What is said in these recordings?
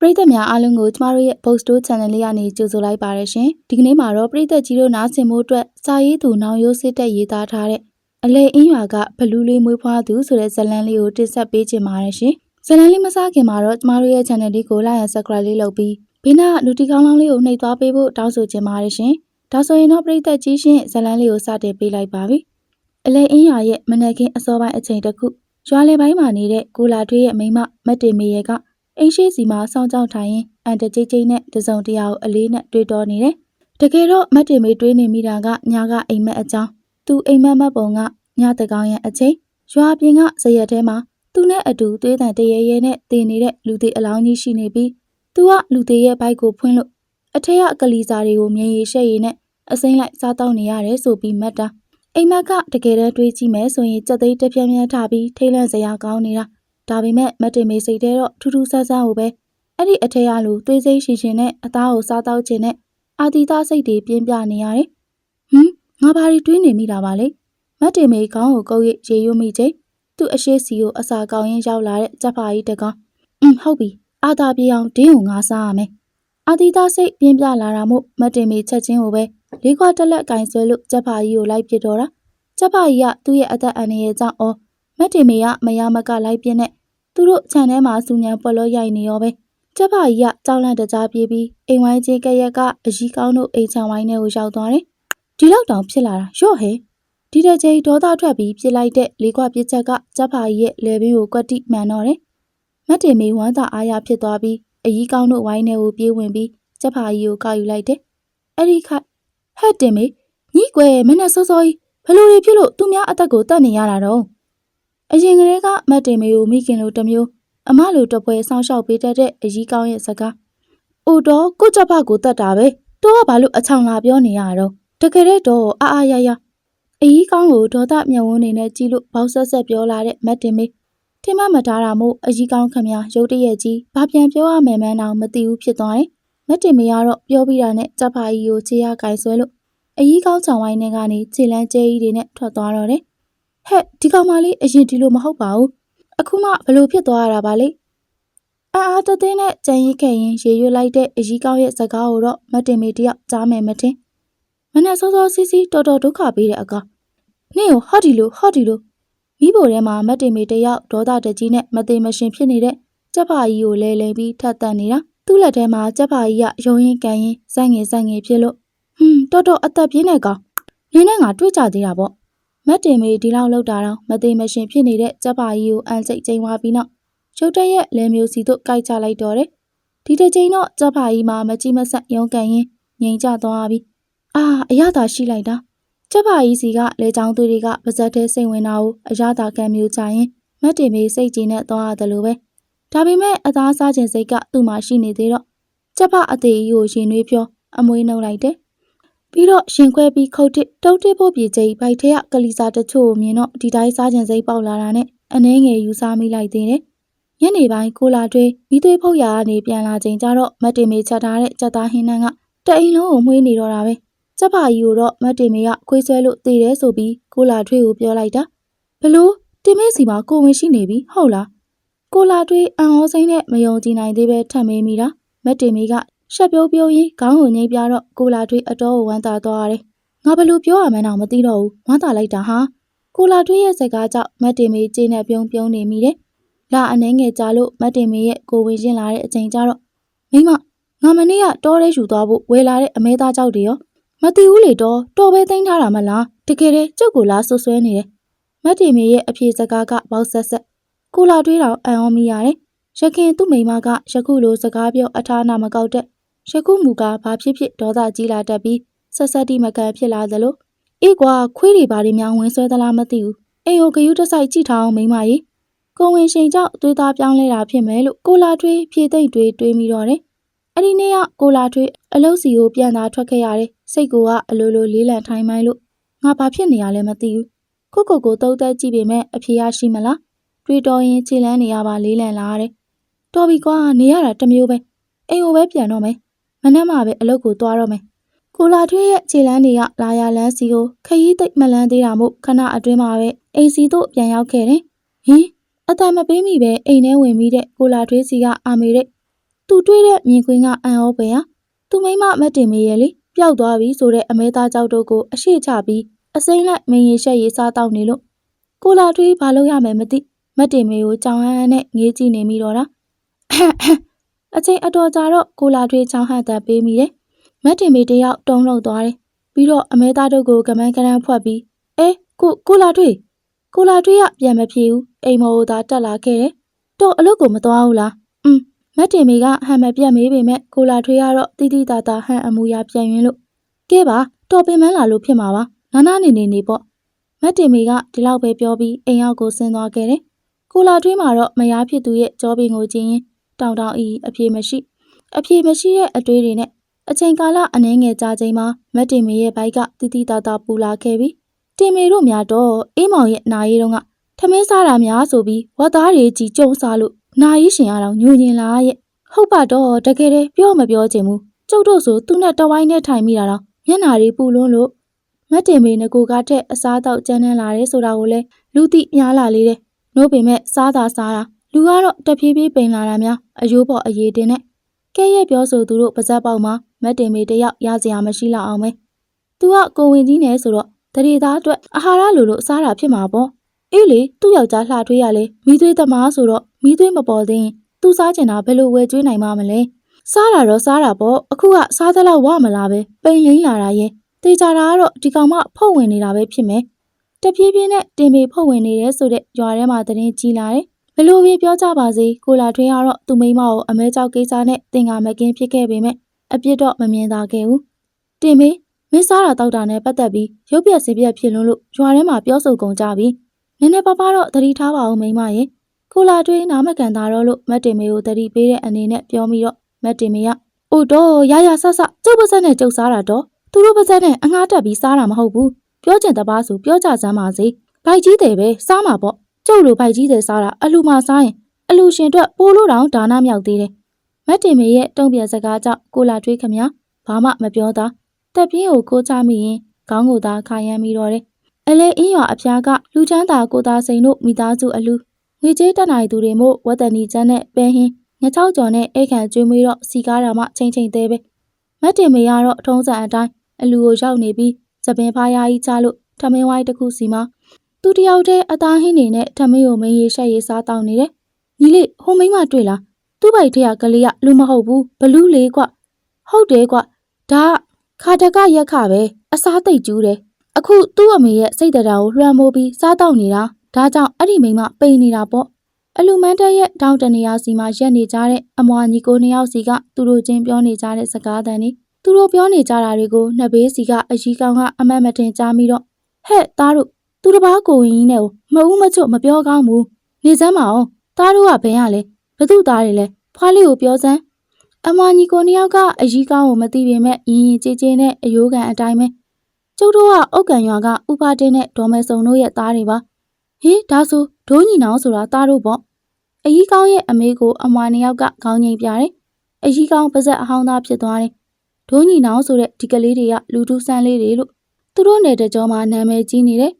ပရိသတ်များအားလုံးကိုကျမတို့ရဲ့ Post Store Channel လေးကနေကြိုဆိုလိုက်ပါရရှင်။ဒီကနေ့မှာတော့ပရိသတ်ကြီးတို့နားဆင်ဖို့အတွက်စာရေးသူနောင်ရိုးစစ်တက်ရေးသားထားတဲ့အလဲအင်းရွာကဘလူးလေးမွေးဖွားသူဆိုတဲ့ဇာတ်လမ်းလေးကိုတင်ဆက်ပေးချင်ပါတယ်ရှင်။ဇာတ်လမ်းလေးမစခင်မှာတော့ကျမတို့ရဲ့ channel လေးကို like and subscribe လေးလုပ်ပြီးဘေးနားနူတီကောင်းလောင်းလေးကိုနှိပ်သွားပေးဖို့တောင်းဆိုချင်ပါတယ်ရှင်။ဒါဆိုရင်တော့ပရိသတ်ကြီးရှင်ဇာတ်လမ်းလေးကိုစတင်ပေးလိုက်ပါပြီ။အလဲအင်းရွာရဲ့မနက်ခင်းအစောပိုင်းအချိန်တစ်ခုရွာလယ်ပိုင်းမှာနေတဲ့ကိုလာထွေးရဲ့မိန်းမမတ်တင်မေရဲ့က အိမ်ရှိစီမှာစောင့်ကြောက်ထိုင်ရင်အန်တကြိတ်ကြိတ်နဲ့တစုံတရာကိုအလေးနဲ့တွေးတောနေတယ်။တကယ်တော့မတ်တင်မေတွေးနေမိတာကညာကအိမ်မက်အကြောင်းသူအိမ်မက်မက်ပုံကညတကောင်ရဲ့အချိန်ရွာပြင်ကဇရက်ထဲမှာသူနဲ့အတူသွေးတန်တရေရဲနဲ့တည်နေတဲ့လူသေးအလောင်းကြီးရှိနေပြီးသူကလူသေးရဲ့ဘိုက်ကိုဖွင့်လို့အထက်ကကလီစာတွေကိုမြင်ရရှက်ရည်နဲ့အစိမ့်လိုက်စားတောက်နေရတယ်ဆိုပြီးမတ်တာအိမ်မက်ကတကယ်တမ်းတွေးကြည့်မယ်ဆိုရင်ကြက်သိမ်းတစ်ပြင်းပြင်းထပြီးထိတ်လန့်စရာကောင်းနေတာ ဒါပေမဲ့မတ်တင်မေစိတ်ထဲတော့ထူးထူးဆန်းဆန်းကိုပဲအဲ့ဒီအထက်ကလူသွေးစိမ့်ရှင်ရှင်နဲ့အသားကိုစားတောက်ခြင်းနဲ့အာတီသားစိတ်တွေပြင်းပြနေရတယ်ဟမ်ငါဘာတွေတွေးနေမိတာပါလဲမတ်တင်မေခေါင်းကိုကုပ်ရရေရွမိချိန်သူ့အရှိစီကိုအစာကောင်းရင်ရောက်လာတဲ့ကြက်ဖာကြီးတကောင်အင်းဟုတ်ပြီအာသာပြေအောင်ဒင်းကိုငါစားရမယ်အာတီသားစိတ်ပြင်းပြလာတာမို့မတ်တင်မေချက်ချင်းကိုပဲလေးခွာတက်လက်ကင်ဆွဲလို့ကြက်ဖာကြီးကိုလိုက်ပစ်တော့တာကြက်ဖာကြီးကသူ့ရဲ့အသက်အန္တရာယ်ကြောင့်အော်မတ်တင်မေကမရမကလိုက်ပြင်းနဲ့ သူတို့ခြံထဲမှာစူညံပွက်လို့ရိုက်နေရောပဲကျက်ဖာကြီးကကြောက်လန့်တကြားပြေးပြီးအိမ်ဝိုင်းချင်းကရက်ကအကြီးကောင်းတို့အိမ်ချံဝိုင်းထဲကိုရောက်သွားတယ်ဒီလောက်တောင်ဖြစ်လာတာရော့ဟဲဒီတဲ့ချိန်ဒေါသထွက်ပြီးပြစ်လိုက်တဲ့လေးခွပြစ်ချက်ကကျက်ဖာကြီးရဲ့လေဘင်းကိုကွက်တိမှန်တော့တယ်မတ်တင်မေဝမ်းသာအားရဖြစ်သွားပြီးအကြီးကောင်းတို့ဝိုင်းထဲကိုပြေးဝင်ပြီးကျက်ဖာကြီးကိုကောက်ယူလိုက်တယ်အဲ့ဒီခါဟဲ့တင်မေညီကွယ်မနဲ့စောစောကြီးဘလို့တွေဖြစ်လို့သူများအသက်ကိုတတ်နေရတာတော့ အရင်ကလေးကမတ်တင်မေကိုမိခင်လိုတမျိုးအမလိုတပွဲဆောင်းလျှောက်ပေးတတ်တဲ့အကြီးကောင်းရဲ့စကား။အိုတော့ကိုကြက်ဖကိုတတ်တာပဲ။တော့ကဘာလို့အချောင်လာပြောနေရတော့တကယ်တော့အာအာရရအကြီးကောင်းကိုဒေါသမျက်ဝန်းနေနဲ့ကြည့်လို့ဘောက်ဆက်ဆက်ပြောလာတဲ့မတ်တင်မေထင်မှမထားတာမို့အကြီးကောင်းခမရုတ်တရက်ကြီးဘာပြန်ပြောရမယ်မှန်းတော့မသိဘူးဖြစ်သွားတယ်။မတ်တင်မေကတော့ပြောပြီးတာနဲ့ကြက်ဖကြီးကိုခြေရကင်ဆွဲလို့အကြီးကောင်းချောင်ဝိုင်းထဲကနေခြေလန်းကျဲကြီးတွေနဲ့ထွက်သွားတော့တယ်။ ဟဲ့ဒီကောင်မလေးအရင်ဒီလိုမဟုတ်ပါဘူးအခုမှဘလို့ဖြစ်သွားရတာပါလေအာအာတသိန်းနဲ့ကြံရိတ်ခဲ့ရင်ရေရွတ်လိုက်တဲ့အကြီးကောင်းရဲ့စကားကိုတော့မတင်မေတယောက်ကြားမယ်မတင်မနဲ့စောစောစီးစီးတော်တော်ဒုက္ခပေးတဲ့အကားနင့်ကိုဟော့ဒီလိုဟော့ဒီလိုမိဖို့ထဲမှာမတင်မေတယောက်ဒေါသတကြီးနဲ့မသေးမရှင်ဖြစ်နေတဲ့ကြက်ဖာကြီးကိုလဲလိမ်ပြီးထပ်တန်နေတာသူ့လက်ထဲမှာကြက်ဖာကြီးကရုံရင်ကန်ရင်စိုက်ငယ်စိုက်ငယ်ဖြစ်လို့ဟွန်းတော်တော်အသက်ပြင်းတဲ့ကောင်နင်းနဲ့ငါတွေ့ကြသေးတာပေါ့ မတ်တင်မေဒီလောက်လောက်တာတော့မသေးမရှင်ဖြစ်နေတဲ့ကြက်ပါကြီးကိုအန်စိတ်ချိန်သွားပြီးနောက်ရုတ်တရက်လဲမျိုးစီတို့ကြိုက်ချလိုက်တော့တယ်ဒီတစ်ချိန်တော့ကြက်ပါကြီးမှာမကြည့်မဆက်ရုံကန်ရင်ငိန်ကျသွားပြီအာအရသာရှိလိုက်တာကြက်ပါကြီးစီကလဲချောင်းသွေးတွေကပါဇက်ထဲစိတ်ဝင်တာကိုအရသာကံမျိုးချရင်မတ်တင်မေစိတ်ကြီးနဲ့သွားရတယ်လို့ပဲဒါပေမဲ့အသားစားခြင်းစိတ်ကသူ့မှာရှိနေသေးတော့ကြက်ဖအသေးကြီးကိုရင်နှွေးဖြောအမွေးနှုတ်လိုက်တယ် ပြီးတော့ရှင်ခွဲပြီးခုတ်တစ်တုတ်တစ်ဖို့ပြေကျိဘိုက်ထဲကကလီစာတချို့ကိုမြင်တော့ဒီတိုင်းစားကျင်စိတ်ပေါက်လာတာနဲ့အနှဲငယ်ယူစားမိလိုက်သေးတယ်။ညနေပိုင်းကိုလာတွေးမိသွေးဖုတ်ရာကနေပြန်လာချိန်ကျတော့မတ်တင်မေချက်ထားတဲ့ကြက်သားဟင်းနှန်းကတအိမ်လုံးကိုမှွေးနေတော့တာပဲ။ကြက်ဖာကြီးကိုတော့မတ်တင်မေကခွေးဆွဲလို့တည်တယ်ဆိုပြီးကိုလာထွေးကိုပြောလိုက်တာ။ဘလို့တင်မေစီမှာကိုဝင်ရှိနေပြီဟုတ်လား။ကိုလာထွေးအံ့ဩစိမ့်နဲ့မယုံကြည်နိုင်သေးပဲထပ်မေးမိတာ။မတ်တင်မေက ရှက်ပြုံးပြုံးရင်ခေါင်းကိုငိမ့်ပြတော့ကိုလာထွေးအတော်ကိုဝမ်းသာသွားရတယ်။ငါဘလို့ပြောရမှန်းတော့မသိတော့ဘူး။ဝမ်းသာလိုက်တာဟာကိုလာထွေးရဲ့စကားကြောင့်မတ်တင်မေကျေးနဲ့ပြုံးပြုံးနေမိတယ်။လာအနေငယ်ကြလို့မတ်တင်မေရဲ့ကိုဝင်ရှင်းလာတဲ့အချိန်ကျတော့မိမငါမနေ့ကတောထဲယူသွားဖို့ဝယ်လာတဲ့အမဲသားကြောက်တွေရောမသိဘူးလေတော့တော်ပဲသိမ်းထားတာမလားတကယ်တည်းကျုပ်ကိုလာဆွဆွဲနေတယ်။မတ်တင်မေရဲ့အဖြေစကားကပေါက်ဆက်ဆက်ကိုလာထွေးတော်အံ့ဩမိရတယ်။ရခင်သူ့မိမကယခုလိုစကားပြောအထာနာမကောက်တဲ့ ယခုမူကဘာဖြစ်ဖြစ်ဒေါသကြီးလာတတ်ပြီးဆက်ဆက်တိမကန်ဖြစ်လာသလိုအေးကွာခွေးတွေဘာတွေများဝင်ဆွဲသလားမသိဘူးအိမ်ကိုဂယုတစိုက်ကြည့်ထားအောင်မိမကြီးကိုဝင်ရှင်ကြောင့်သွေးသားပြောင်းလဲတာဖြစ်မယ်လို့ကိုလာထွေးဖြေသိမ့်တွေးတွေးမိတော့တယ်အဲ့ဒီနေ့ကကိုလာထွေးအလုတ်စီကိုပြန်သာထွက်ခဲ့ရတယ်စိတ်ကအလိုလိုလေးလံထိုင်းမိုင်းလို့ငါဘာဖြစ်နေရလဲမသိဘူးခုခုကိုတုံးသက်ကြည့်ပေမဲ့အဖြေရရှိမလားတွေးတော်ရင်ခြေလန်းနေရပါလေးလံလာရတယ်တော်ပြီကွာနေရတာတမျိုးပဲအိမ်ကိုပဲပြန်တော့မယ် မနှက်မှပဲအလုပ်ကိုသွားတော့မယ်။ကိုလာထွေးရဲ့ခြေလမ်းတွေကလာရလန်းစီကိုခရီးသိပ်မလန်းသေးတာမို့ခဏအတွင်းမှာပဲအိမ်စီတို့ပြန်ရောက်ခဲ့တယ်။ဟင်အတန်မပေးမိပဲအိမ်ထဲဝင်ပြီးတဲ့ကိုလာထွေးစီကအာမေတဲ့သူတွေးတဲ့မြင်ကွင်းကအံ့ဩပင်ဟာသူမိမမတ်တင်မေရဲ့လေပျောက်သွားပြီဆိုတဲ့အမဲသားကြောက်တို့ကိုအရှိချပြီးအစိမ့်လိုက်မင်းရီရှက်ရီစားတောက်နေလို့ကိုလာထွေးဘာလို့ရမယ်မသိမတ်တင်မေကိုကြောင်ဟန်းဟန်းနဲ့ငေးကြည့်နေမိတော့တာ အချိန်အတော်ကြာတော့ကိုလာထွေးချောင်းဟန်သက်ပေးမိတယ်မတ်တင်မေတယောက်တုံးလှုပ်သွားတယ်ပြီးတော့အမဲသားတို့ကိုကမန်းကရန်ဖွက်ပြီးအဲကိုကိုလာထွေးကိုလာထွေးကပြန်မပြေဘူးအိမ်မော်ကိုသာတက်လာခဲ့တယ်တော့အလုပ်ကိုမသွားဘူးလားอืมမတ်တင်မေကဟန်မပြတ်မေးပေမဲ့ကိုလာထွေးကတော့တိတိတသာဟန်အမူအရာပြန်ရင်လို့ကဲပါတော်ပင်မန်းလာလို့ဖြစ်မှာပါနာနာနေနေနေပေါ့မတ်တင်မေကဒီလောက်ပဲပြောပြီးအိမ်ရောက်ကိုဆင်းသွားခဲ့တယ်ကိုလာထွေးမှာတော့မယားဖြစ်သူရဲ့ကြောပင်ကိုကြည့်ရင် တောင်တောင်အီအပြေမရှိအပြေမရှိတဲ့အတွေးတွေနဲ့အချိန်ကာလအနည်းငယ်ကြာချိန်မှာမတ်တင်မေရဲ့ဘိုက်ကတိတိတသာပူလာခဲ့ပြီးတင်မေတို့များတော့အေးမောင်ရဲ့နာရီတုန်းကထမင်းစားတာများဆိုပြီးဝတ်သားတွေကြီးကြုံစားလို့နာရီရှင်အတော်ညူညင်လာရဲ့ဟုတ်ပါတော့တကယ်တည်းပြောမပြောချင်ဘူးကျုပ်တို့ဆိုသူနဲ့တဝိုင်းနဲ့ထိုင်မိတာတော့မျက်နာတွေပူလွန်းလို့မတ်တင်မေငကိုကထက်အစားတော့ကြမ်းတမ်းလာတယ်ဆိုတာကိုလည်းလူသိများလာလေတယ်နို့ပေမဲ့စားတာစားတာ လူကတော့တဖြည်းဖြည်းပိန်လာတာများအယိုးပေါ်အရေးတင်နဲ့ကဲရဲ့ပြောဆိုသူတို့ပါဇက်ပေါက်မှာမတ်တင်မေတယောက်ရစရာမရှိလောက်အောင်ပဲသူကကိုဝင်ကြီးနဲ့ဆိုတော့တရေသားအတွက်အာဟာရလိုလို့စားတာဖြစ်မှာပေါ့အေးလေသူ့ယောက်ျားလှထွေးရလေမိသွေးသမားဆိုတော့မိသွေးမပေါ်သေးရင်သူစားချင်တာဘယ်လိုဝယ်ကျွေးနိုင်မှာမလဲစားတာတော့စားတာပေါ့အခုကစားသလောက်ဝမလားပဲပိန်လိမ့်လာတာရဲ့တေချာတာကတော့ဒီကောင်မဖုတ်ဝင်နေတာပဲဖြစ်မယ်တပြေးပြေးနဲ့တင်ပေဖုတ်ဝင်နေတယ်ဆိုတဲ့ရွာထဲမှာသတင်းကြီးလာတယ် ဘယ်လိုပဲပြောကြပါစေကိုလာထွေးကတော့သူ့မိန်းမကိုအမဲကြောက်ကိစ္စနဲ့တင်ကာမကင်းဖြစ်ခဲ့ပေမဲ့အပြစ်တော့မမြင်သာခဲ့ဘူးတင်မေမင်းစားတာတောက်တာနဲ့ပတ်သက်ပြီးရုပ်ပြက်စင်ပြက်ဖြစ်လွန်းလို့ရွာထဲမှာပြောဆိုကုန်ကြပြီနည်းနည်းပါးပါးတော့သတိထားပါဦးမိန်းမရဲ့ကိုလာတွေးနားမကန်တာတော့လို့မတ်တင်မေကိုတတိပေးတဲ့အနေနဲ့ပြောပြီးတော့မတ်တင်မေကအိုတော့ရရဆဆကျုပ်ပါစက်နဲ့ကျုပ်စားတာတော့သူတို့ပါစက်နဲ့အငှားတက်ပြီးစားတာမဟုတ်ဘူးပြောချင်တပါးဆိုပြောကြစမ်းပါစေဘိုက်ကြီးတယ်ပဲစားမှာပေါ့ ကျုပ်လိုဘိုက်ကြီးတယ်စားတာအလူမစားရင်အလူရှင်အတွက်ပိုးလို့တောင်ဒါနမြောက်သေးတယ်မတ်တင်မေရဲ့တုံ့ပြန်စကားကြောင့်ကိုလာတွေးခမညာဘာမှမပြောသားတက်ပြင်းကိုကိုချမိရင်ခေါင်းကိုသာခါရမ်းပြီးတော့တယ်အလဲအင်းရွာအဖျားကလူချမ်းသာကိုသားစိန်တို့မိသားစုအလူငွေကြေးတက်နိုင်သူတွေမို့ဝတ်တန်နီကျန်းနဲ့ပဲဟင်းငချောက်ကျော်နဲ့အိတ်ခံကျွေးမွေးတော့စီကားတာမှချိန်ချိန်သေးပဲမတ်တင်မေကတော့ထုံးစံအတိုင်းအလူကိုရောက်နေပြီးသပင်ဖားယာကြီးချလို့ထမင်းဝိုင်းတစ်ခုစီမှာ သူတယောက်တည်းအသားဟင်းနေနဲ့ထမင်းကိုမင်းရေးရှက်ရေးစားတောင်းနေတယ်ညီလေးဟိုမိန်းမတွေ့လားသူ့ဘိုက်ထက်ကလေးကလူမဟုတ်ဘူးဘလူးလေးကွဟုတ်တယ်ကွဒါကခါတကရက်ခပဲအစားသိပ်ကျူးတယ်အခုသူ့အမေရဲ့စိတ်တရားကိုလွှမ်းမိုးပြီးစားတောက်နေတာဒါကြောင့်အဲ့ဒီမိန်းမပိန်နေတာပေါ့အလူမန်းတက်ရဲ့တောင်းတနေရစီမှာရက်နေကြတဲ့အမွာညီကိုနှစ်ယောက်စီကသူတို့ချင်းပြောနေကြတဲ့စကားတန်တွေသူတို့ပြောနေကြတာတွေကိုနှစ်ဘေးစီကအကြီးကောင်ကအမတ်မတင်ကြားမိတော့ဟဲ့သားတို့ သူတစ်ပားကိုဝင်ကြီးနဲ့မဟုတ်မချွတ်မပြောကောင်းဘူးနေစမ်းမအောင်သားတို့ကဘယ်ရလဲဘသူသားတွေလဲဖွားလေးကိုပြောစမ်းအမွာညီကိုနှစ်ယောက်ကအကြီးကောင်ကိုမသိပေမဲ့ရင်ရင်ကြေးကြေးနဲ့အယိုးကန်အတိုင်းပဲကျုပ်တို့ကအုတ်ကန်ရွာကဥပါတင်းနဲ့ဒေါ်မဲစုံတို့ရဲ့သားတွေပါဟေးဒါဆိုဒိုးညီနောင်ဆိုတာသားတို့ပေါ့အကြီးကောင်းရဲ့အမေကိုအမွာနှစ်ယောက်ကခေါင်းငိမ့်ပြတယ်အကြီးကောင်းပါဇက်အဟောင်းသားဖြစ်သွားတယ်ဒိုးညီနောင်ဆိုတဲ့ဒီကလေးတွေကလူတူဆန်းလေးတွေလို့သူတို့နယ်တကြောမှာနာမည်ကြီးနေတယ်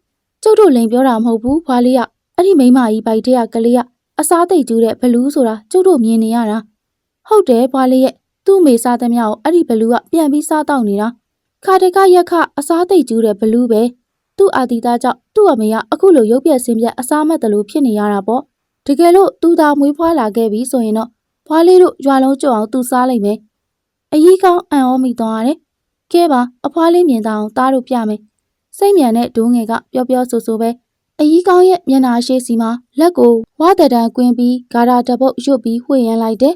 ကျုပ်တို့လိန်ပြောတာမဟုတ်ဘူးဖွာလေးကအဲ့ဒီမိန်းမကြီးဘိုက်တရကလေးကအစားသိပ်ကျူးတဲ့ဘလူးဆိုတာကျုပ်တို့မြင်နေရတာဟုတ်တယ်ဖွာလေးရဲ့သူ့အမေစားသမျှကိုအဲ့ဒီဘလူးကပြန်ပြီးစားတော့နေတာခါတကရက်ခအစားသိပ်ကျူးတဲ့ဘလူးပဲသူ့အာတီသားကြောင့်သူ့အမေကအခုလိုရုပ်ပြက်ဆင်းပြက်အစားမတ်တယ်လို့ဖြစ်နေရတာပေါ့တကယ်လို့သူသာမွေးဖွားလာခဲ့ပြီဆိုရင်တော့ဖွားလေးတို့ရွာလုံးကြုံအောင်သူစားလိုက်မယ်အကြီးကောင်းအံ့ဩမိသွားရတယ်ကဲပါအဖွားလေးမြင်တော့သားတို့ပြမယ် စိတ်မြန်တဲ့ဒိုးငယ်ကပျော်ပျော်ဆူဆူပဲအကြီးကောင်းရဲ့မျက်နှာရှိစီမှာလက်ကိုဝါတတန်ကွင်းပြီးဂါရာတပုတ်ရွတ်ပြီးဝှေ့ရမ်းလိုက်တယ်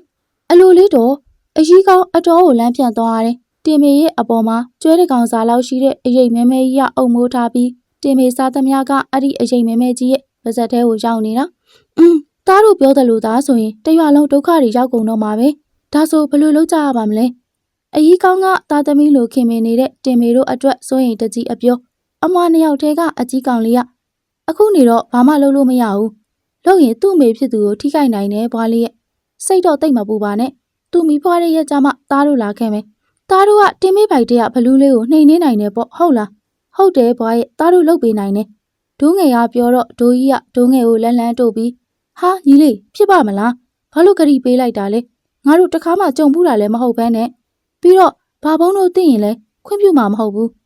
အလိုလေးတော့အကြီးကောင်းအတော်ကိုလမ်းပြန်သွားရတယ်တင်မေရဲ့အပေါ်မှာကျွဲတကောင်စာလောက်ရှိတဲ့အရိပ်မဲမဲကြီးကအုံမိုးထားပြီးတင်မေစားသမျှကအဲ့ဒီအရိပ်မဲမဲကြီးရဲ့ပါဇက်ထဲကိုရောက်နေတာ။อืมသားတို့ပြောတယ်လို့သားဆိုရင်တရွာလုံးဒုက္ခတွေရောက်ကုန်တော့မှာပဲ။ဒါဆိုဘယ်လိုလုပ်ကြရပါမလဲ။အကြီးကောင်းကသားသမီးလိုခင်မင်နေတဲ့တင်မေတို့အတွက်စိုးရင်တကြီးအပြော အမွာနှစ်ယောက်တည်းကအကြီးကောင်လေးကအခုနေတော့ဘာမှလုပ်လို့မရဘူး။လုပ်ရင်သူ့အမေဖြစ်သူကိုထိခိုက်နိုင်တယ်ဘွားလေးရဲ့စိတ်တော့တိတ်မပူပါနဲ့။သူမိဖွားတဲ့ရက်ကြမှာသားတို့လာခဲ့မယ်။သားတို့ကတင်မေးပိုက်တဲ့ကဘလူးလေးကိုနှိမ်နှင်းနိုင်တယ်ပေါ့ဟုတ်လားဟုတ်တယ်ဘွားရဲ့သားတို့လုတ်ပေးနိုင်တယ်ဒိုးငယ်ကပြောတော့ဒိုးကြီးကဒိုးငယ်ကိုလန်းလန်းတို့ပြီးဟာညီလေးဖြစ်ပါမလားဘာလို့ခရီးပေးလိုက်တာလဲငါတို့တခါမှကြုံဘူးတာလည်းမဟုတ်ဘဲနဲ့ပြီးတော့ဘာဘုံတို့သိရင်လဲခွင့်ပြုမှာမဟုတ်ဘူး။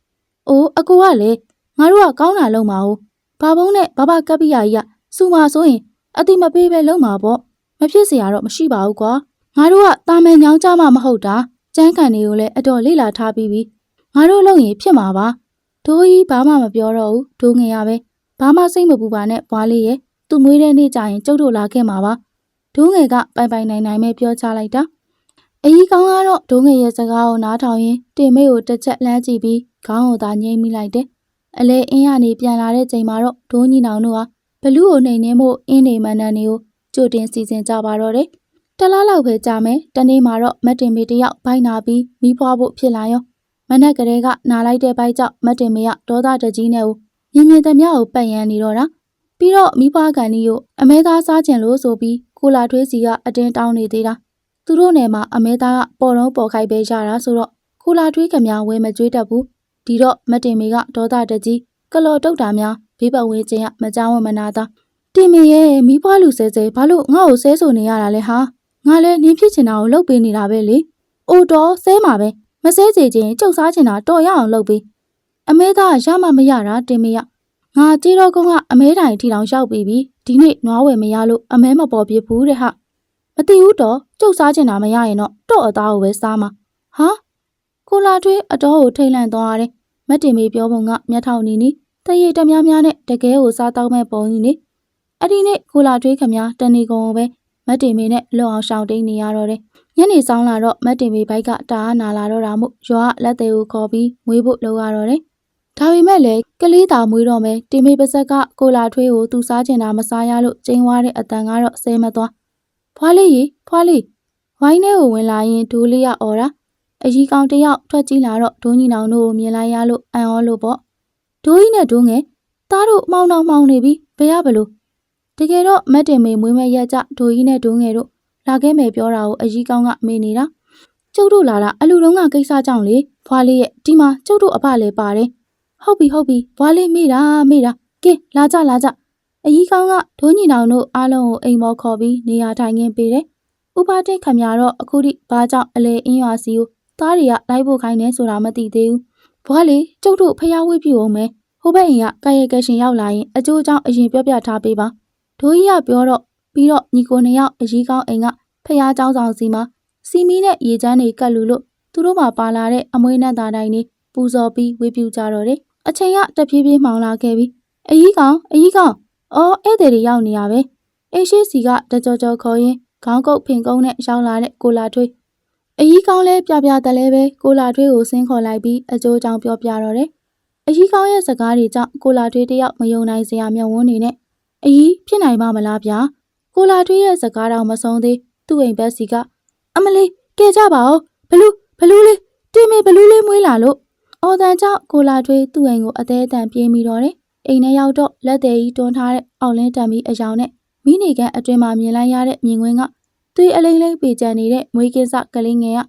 ။အိုးအကူကလည်းငါတို့ကကောင်းတာလုံးပါဦး။ဘာဘုံနဲ့ဘာဘကပ္ပိယကြီးကစူမာဆိုရင်အတိမပေးပဲလုံးပါပေါ့။မဖြစ်စရာတော့မရှိပါဘူးကွာ။ငါတို့ကတာမန်ညောင်းကြမှမဟုတ်တာ။ကျန်းကန်တွေကိုလည်းအတော်လေ့လာထားပြီးပြီ။ငါတို့လုပ်ရင်ဖြစ်မှာပါ။ဒိုးကြီးဘာမှမပြောတော့ဘူး။ဒိုးငယ်ရပဲ။ဘာမှစိတ်မပူပါနဲ့ဘွားလေးရဲ့။သူ့မွေးတဲ့နေ့ကျရင်ကျုပ်တို့လာခဲ့မှာပါ။ဒိုးငယ်ကပိုင်ပိုင်နိုင်နိုင်ပဲပြောချလိုက်တာ။အကြီးကောင်းကတော့ဒုံငယ်ရဲ့စကားကိုနားထောင်ရင်းတင်မိတ်ကိုတစ်ချက်လှမ်းကြည့်ပြီးခေါင်းကိုသာငိမ့်မိလိုက်တယ်အလဲအင်းရနေပြန်လာတဲ့ချိန်မှာတော့ဒိုးညီနောင်တို့ဟာဘလူးကိုနှိမ်နှင်းဖို့အင်းနေမန်းတန်းတွေကိုကြိုတင်စီစဉ်ကြပါတော့တယ်တလားလောက်ပဲကြာမယ်တနေ့မှာတော့မတ်တင်မေတယောက်ဘိုက်နာပြီးမိဖွားဖို့ဖြစ်လာရောမနက်ကလေးကနာလိုက်တဲ့ဘိုက်ကြောင့်မတ်တင်မေကဒေါသတကြီးနဲ့မြင်မြင်သမျှကိုပတ်ရန်နေတော့တာပြီးတော့မိဖွားကန်ကြီးကိုအမဲသားစားကျင်လို့ဆိုပြီးကိုလာထွေးစီကအတင်းတောင်းနေသေးတာသူတို့နယ်မှာအမဲသားကပေါ်တော့ပေါ်ခိုက်ပဲရတာဆိုတော့ကိုလာထွေးကမြဝဲမကြွေးတတ်ဘူး ဒီတော့မတ်တင်မေကဒေါသတကြီးကလော်တုတ်တာများဘေးပတ်ဝန်းကျင်ကမကြောက်ဝမနာတာတင်မေရဲ့မိဖွားလူဆဲဆဲဘာလို့ငါ့ကိုဆဲဆိုနေရတာလဲဟာငါလဲနင်းဖြစ်ချင်တာကိုလုပ်ပေးနေတာပဲလေအိုတော်ဆဲမှာပဲမဆဲစေခြင်းကြုတ်စားချင်တာတော်ရအောင်လုပ်ပေးအမဲသားရမှမရတာတင်မေရငါကြေးတော်ကုန်းကအမဲတိုင်ထီတောင်ရောက်ပြီးပြီဒီနေ့နွားဝယ်မရလို့အမဲမပေါ်ပြဘူးတဲ့ဟာမသိဘူးတော့ကြုတ်စားချင်တာမရရင်တော့တော့အသားကိုပဲစားမှာဟာကိုလာထွေးအတော်ကိုထိတ်လန့်သွားရတယ် မတ်တင်မေပြောပုံကမျက်ထောင်နေနီးတရေတများများနဲ့တကယ်ကိုစားတောင်းမဲ့ပုံကြီးနေအဲ့ဒီနေ့ကိုလာထွေးခမတဏီကုံကိုပဲမတ်တင်မေနဲ့လွန်အောင်ရှောင်တိန်နေရတော့တယ်ညနေဆောင်လာတော့မတ်တင်မေဘိုက်ကတာအားနာလာတော့တာမို့ရွာလက်သေးကိုခေါ်ပြီးမွေးဖို့လုပ်ရတော့တယ်ဒါပေမဲ့လည်းကလေးသာမွေးတော့မယ်တင်မေပါဇက်ကကိုလာထွေးကိုသူစားချင်တာမစားရလို့ကျင်းသွားတဲ့အတန်ကတော့ဆဲမသွားဖွားလေးရေဖွားလေးဝိုင်းထဲကိုဝင်လာရင်ဒိုးလေးရအော်တာ အကြီးကောင်တယောက်ထွက်ကြည့်လာတော့ဒိုးညီနောင်တို့ကိုမြင်လိုက်ရလို့အံ့ဩလို့ပေါ့ဒိုးကြီးနဲ့ဒိုးငယ်သားတို့မောင်းတော့မောင်းနေပြီဘယ်ရဘလို့တကယ်တော့မတ်တင်မေမွေးမဲ့ရက်ကြဒိုးကြီးနဲ့ဒိုးငယ်တို့လာခဲ့မယ်ပြောတာကိုအကြီးကောင်ကမေးနေတာကျုပ်တို့လာတာအလူတုံးကကိစ္စကြောင့်လေဖွားလေးရဲ့ဒီမှာကျုပ်တို့အဖလည်းပါတယ်ဟုတ်ပြီဟုတ်ပြီဘွားလေးမေးတာမေးတာကဲလာကြလာကြအကြီးကောင်ကဒိုးညီနောင်တို့အားလုံးကိုအိမ်မော်ခေါ်ပြီးနေရာထိုင်ခင်းပေးတယ်ဥပတိတ်ခမရတော့အခုထိဘာကြောင့်အလေအင်းရွာစီကို သားတွေကလိုက်ဖို့ခိုင်းနေဆိုတာမသိသေးဘူးဘွားလေးကျုပ်တို့ဖျားဝေးပြအောင်မယ်ဟိုဘက်အိမ်ကကာယကရှင်ရောက်လာရင်အကျိုးအကြောင်းအရင်ပြောပြထားပေးပါဒိုးကြီးကပြောတော့ပြီးတော့ညီကိုနှစ်ယောက်အကြီးကောင်းအိမ်ကဖျားเจ้าဆောင်စီမှာစီမီနဲ့ရေချမ်းတွေကတ်လူလို့သူတို့မှပါလာတဲ့အမွေးနဲ့သားတိုင်းနေပူဇော်ပြီးဝေပြူကြတော့တယ်အချိန်ကတဖြည်းဖြည်းမှောင်လာခဲ့ပြီအကြီးကောင်အကြီးကောင်အော်ဧည့်သည်တွေရောက်နေရပဲအိရှိစီကတကြောကြောခေါ်ရင်ခေါင်းကုတ်ဖင်ကုန်းနဲ့ရောက်လာတဲ့ကိုလာထွေး အကြီးကောင်းလဲပြပြတလဲပဲကိုလာထွေးကိုဆင်းခေါ်လိုက်ပြီးအကျိုးကြောင့်ပြောပြတော့တယ်။အကြီးကောင်းရဲ့စကားတွေကြောင့်ကိုလာထွေးတယောက်မယုံနိုင်စရာမျက်ဝန်းနေနဲ့အကြီးဖြစ်နိုင်ပါမလားဗျာ။ကိုလာထွေးရဲ့စကားတော့မဆုံးသေးသူ့အိမ်ဘက်စီကအမလေးကဲကြပါဦးဘလူးဘလူးလေးတင်မေဘလူးလေးမွေးလာလို့အော်တန်ကြောင့်ကိုလာထွေးသူ့အိမ်ကိုအသေးအတန်ပြေးမိတော့တယ်။အိမ်ထဲရောက်တော့လက်သေးကြီးတွန်းထားတဲ့အောက်လင်းတံမီအယောင်နဲ့မိနေကန်အတွင်မှာမြင်လိုက်ရတဲ့မြင်ကွင်းက သွေးအလိမ့်လိမ့်ပေကြံနေတဲ့မွေးကင်းစကလေးငယ်က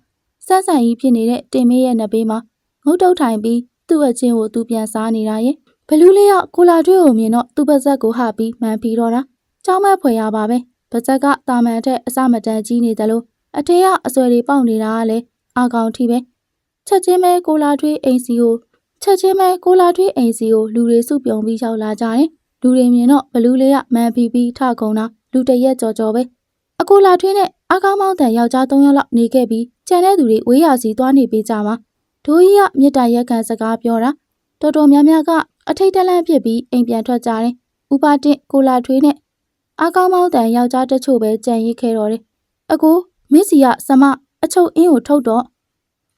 စဆန်ကြီးဖြစ်နေတဲ့တင်မေးရဲ့နှစ်ဘေးမှာငုတ်တုတ်ထိုင်ပြီးသူ့အချင်းကိုသူပြန်စားနေတာရဲ့ဘလူးလေးကကိုလာထွေးကိုမြင်တော့သူ့ပါဇက်ကိုဟပြီးမှန်ပြီးတော့တာကြောင်းမဖွယ်ရပါပဲပါဇက်ကတာမန်ထက်အစမတန်ကြီးနေတယ်လို့အထေကအဆွဲတွေပေါက်နေတာကလည်းအာကောင်ထိပဲချက်ချင်းပဲကိုလာထွေးအိမ်စီကိုချက်ချင်းပဲကိုလာထွေးအိမ်စီကိုလူတွေစုပြုံပြီးရောက်လာကြတယ်လူတွေမြင်တော့ဘလူးလေးကမှန်ပြီးပြီးထကုန်တာလူတရက်ကြော်ကြော်ပဲ အကိုလာထွေးနဲ့အကောင်းမောင်းတန်ယောက်ျား၃ယောက်လောက်နေခဲ့ပြီးကျန်တဲ့သူတွေဝေးရစီသွားနေပေးကြမှာဒိုးကြီးကမြစ်တာရက်ခံစကားပြောတာတော်တော်များများကအထိတ်တလန့်ဖြစ်ပြီးအိမ်ပြန်ထွက်ကြတယ်ဥပတင့်ကိုလာထွေးနဲ့အကောင်းမောင်းတန်ယောက်ျားတချို့ပဲကြံရစ်ခဲ့တော့တယ်အကိုမစ်စီကစမအချုပ်အင်းကိုထုတ်တော့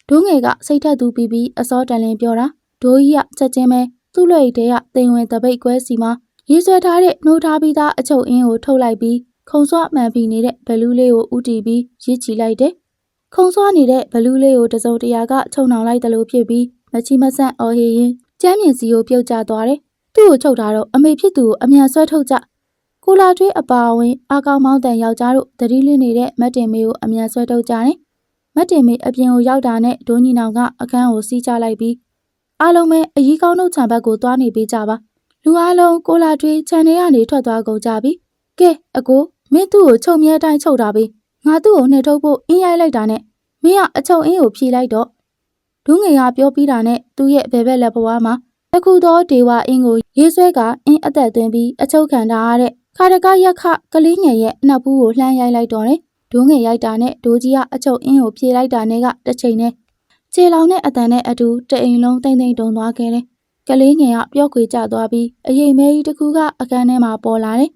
ဒိုးငယ်ကစိတ်ထက်သူပြီးပြီးအစောတန်လင်းပြောတာဒိုးကြီးကချက်ချင်းပဲသူ့လွှဲတဲကတင်ဝင်တပိတ်ကွဲစီမှာရေးဆွဲထားတဲ့နှိုးထားပြီးသားအချုပ်အင်းကိုထုတ်လိုက်ပြီး ခုံစွာမှန်ပြီးနေတဲ့ဘလူးလေးကိုဥတီပြီးရစ်ချီလိုက်တယ်။ခုံစွာနေတဲ့ဘလူးလေးကိုတစုံတရာကခြုံနှောင်လိုက်တယ်လို့ဖြစ်ပြီးမချီမဆန့်အော်ဟေရင်ကျမ်းမြင့်စီကိုပြုတ်ကျသွားတယ်။သူ့ကိုချုပ်ထားတော့အမေဖြစ်သူကိုအမြန်ဆွဲထုတ်ကြ။ကိုလာထွေးအပါအဝင်အာကောင်မောင်းတန်ယောက်ျားတို့တတိလင်းနေတဲ့မတ်တင်မေကိုအမြန်ဆွဲထုတ်ကြတယ်။မတ်တင်မေအပြင်ကိုရောက်တာနဲ့ဒိုးညီနောင်ကအခန်းကိုစီးချလိုက်ပြီးအားလုံးပဲအကြီးကောင်းတို့ခြံဘက်ကိုသွားနေပေးကြပါ။လူအားလုံးကိုလာထွေးခြံထဲကနေထွက်သွားကုန်ကြပြီ။ကဲအကို မင်းသူ့ကိုချုပ်မြဲတိုင်းချုပ်တာပဲငါသူ့ကိုနှင်ထုတ်ဖို့အင်းရိုက်လိုက်တာနဲ့မင်းကအချုပ်အင်းကိုဖြေလိုက်တော့ဒုငယ်ကပြောပြီးတာနဲ့သူ့ရဲ့ဘယ်ဘက်လက်ဘဝမှာတခုသောဒေဝအင်းကိုရေးဆွဲကအင်းအသက်သွင်းပြီးအချုပ်ခံထားရတဲ့ခါတကရက်ခကလေးငယ်ရဲ့အနောက်ဘူးကိုလှမ်းရိုက်လိုက်တော့တယ်ဒုငယ်ရိုက်တာနဲ့ဒိုးကြီးကအချုပ်အင်းကိုဖြေလိုက်တာနဲ့ကတစ်ချိန်နဲ့ခြေလောင်တဲ့အတန်နဲ့အတူတအိမ်လုံးတိမ့်တိမ့်တုံသွားခဲ့တယ်ကလေးငယ်ကပျော့ခွေကျသွားပြီးအရေးမဲကြီးတစ်ခုကအခန်းထဲမှာပေါ်လာတယ်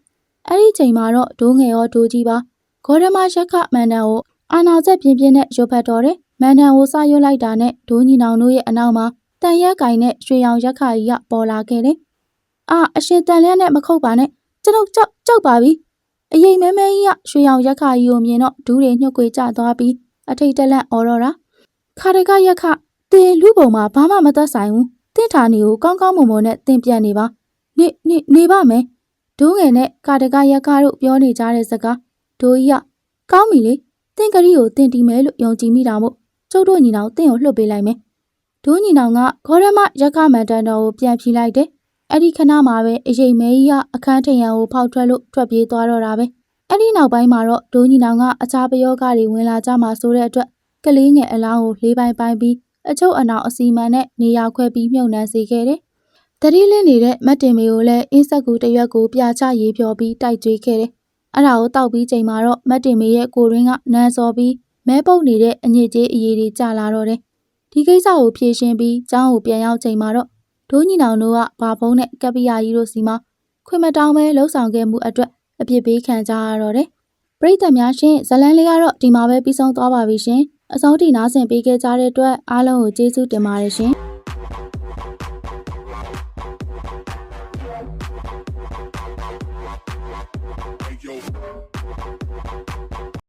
အဲ့ဒီချိန်မှာတော့ဒိုးငယ်ရောဒိုးကြီးပါဂေါရမရက်ခမန်တန်ကိုအာနာချက်ပြင်းပြင်းနဲ့ရုပ်ဖတ်တော်တယ်။မန်တန်ကိုစရွတ်လိုက်တာနဲ့ဒိုးညီနောင်တို့ရဲ့အနောက်မှာတန်ရက်ကင်နဲ့ရွှေရောင်ရက်ခကြီးကပေါ်လာခဲ့တယ်။အာအရှင်တန်လျက်နဲ့မခုတ်ပါနဲ့ကျွန်ုပ်ကြောက်ကြောက်ပါပြီ။အရေးမဲမဲကြီးကရွှေရောင်ရက်ခကြီးကိုမြင်တော့ဒူးတွေညှုတ်ကွေကျသွားပြီးအထိတ်တလန့်အော်တော့တာ။ခါတကရက်ခတင်လူပုံမှာဘာမှမသက်ဆိုင်ဘူး။တင့်ထာနေကိုကောင်းကောင်းမွန်မွန်နဲ့တင်ပြတ်နေပါ။နေနေနေပါမယ်။ ဒိုးငယ်နဲ့ခါတကရက်ခတို့ပြောနေကြတဲ့စကားဒိုးကြီးကကောင်းပြီလေတင့်ကလေးကိုတင်တီးမယ်လို့ယုံကြည်မိတာမို့ကျုပ်တို့ညီနောင်တင့်ကိုလှုပ်ပေးလိုက်မယ်ဒိုးညီနောင်ကဂေါရမရက်ခမန်တန်တော်ကိုပြန်ဖြီးလိုက်တယ်အဲ့ဒီခဏမှာပဲအရေးမဲကြီးကအခန်းထရံကိုဖောက်ထွက်လို့ထွက်ပြေးသွားတော့တာပဲအဲ့ဒီနောက်ပိုင်းမှာတော့ဒိုးညီနောင်ကအခြားပယောဂတွေဝင်လာကြမှာဆိုတဲ့အတွက်ကလေးငယ်အလောင်းကိုလေးပိုင်းပိုင်းပြီးအချုပ်အနောင်အစီမံနဲ့နေရာခွဲပြီးမြုပ်နှံစေခဲ့တယ် တတိလင်းနေတဲ့မတ်တင်မေကိုလည်းအင်းဆက်ကူတစ်ရွက်ကိုပြချရေးပြောပြီးတိုက်ကြွေးခဲ့တယ်အဲ့ဒါကိုတောက်ပြီးချိန်မှာတော့မတ်တင်မေရဲ့ကိုရင်းကနန်းစော်ပြီးမဲပုတ်နေတဲ့အညစ်အကြေးအရေးတွေကျလာတော့တယ်။ဒီကိစ္စကိုဖြေရှင်းပြီးကျောင်းကိုပြန်ရောက်ချိန်မှာတော့ဒိုးညီနောင်တို့ကဘာဖုံးနဲ့ကပ္ပိယာကြီးတို့စီမှာခွင့်မတောင်းပဲလှုပ်ဆောင်ခဲ့မှုအတွက်အပြစ်ပေးခံကြရတော့တယ်။ပရိသတ်များရှင်ဇလန်းလေးကတော့ဒီမှာပဲပြီးဆုံးသွားပါပြီရှင်။အဆုံးထိနားဆင်ပေးခဲ့ကြတဲ့အတွက်အားလုံးကိုကျေးဇူးတင်ပါတယ်ရှင်။